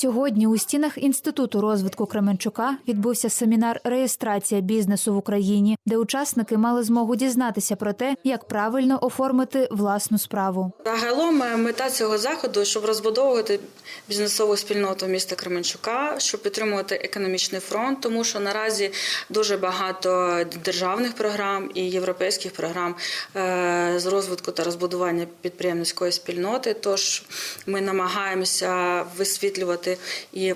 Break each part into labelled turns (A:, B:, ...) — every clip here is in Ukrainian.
A: Сьогодні у стінах інституту розвитку Кременчука відбувся семінар реєстрація бізнесу в Україні, де учасники мали змогу дізнатися про те, як правильно оформити власну справу.
B: Загалом е, мета цього заходу, щоб розбудовувати бізнесову спільноту міста Кременчука, щоб підтримувати економічний фронт, тому що наразі дуже багато державних програм і європейських програм е, з розвитку та розбудування підприємницької спільноти. Тож ми намагаємося висвітлювати і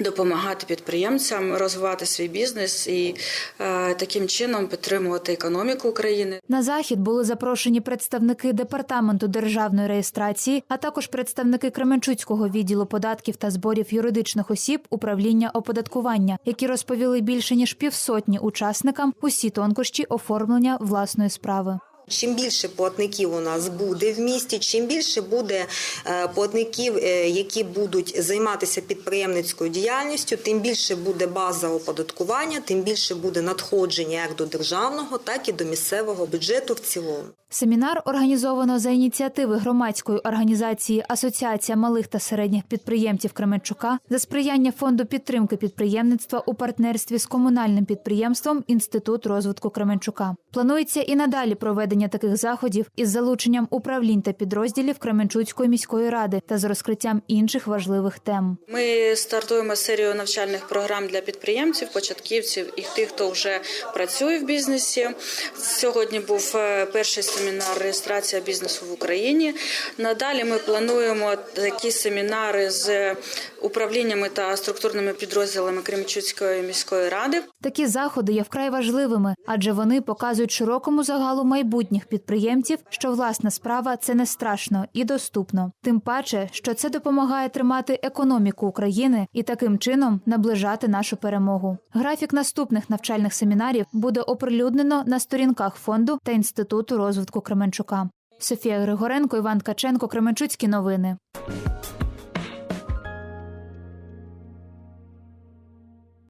B: допомагати підприємцям розвивати свій бізнес і е, таким чином підтримувати економіку України.
A: На захід були запрошені представники департаменту державної реєстрації, а також представники Кременчуцького відділу податків та зборів юридичних осіб управління оподаткування, які розповіли більше ніж півсотні учасникам усі тонкощі оформлення власної справи.
C: Чим більше платників у нас буде в місті, чим більше буде е, платників, е, які будуть займатися підприємницькою діяльністю, тим більше буде база оподаткування, тим більше буде надходження як до державного, так і до місцевого бюджету в цілому.
A: Семінар організовано за ініціативи громадської організації Асоціація малих та середніх підприємців Кременчука за сприяння фонду підтримки підприємництва у партнерстві з комунальним підприємством Інститут розвитку Кременчука. Планується і надалі проведення таких заходів із залученням управлінь та підрозділів Кременчуцької міської ради та з розкриттям інших важливих тем.
B: Ми стартуємо серію навчальних програм для підприємців, початківців і тих, хто вже працює в бізнесі. Сьогодні був е, перший семінар реєстрація бізнесу в Україні. Надалі ми плануємо такі семінари з управліннями та структурними підрозділами Кремчуцької міської ради.
A: Такі заходи є вкрай важливими, адже вони показують широкому загалу майбутніх підприємців, що власна справа це не страшно і доступно. Тим паче, що це допомагає тримати економіку України і таким чином наближати нашу перемогу. Графік наступних навчальних семінарів буде оприлюднено на сторінках фонду та інституту розвитку Кременчука. Софія Григоренко, Іван Каченко, Кременчуцькі новини.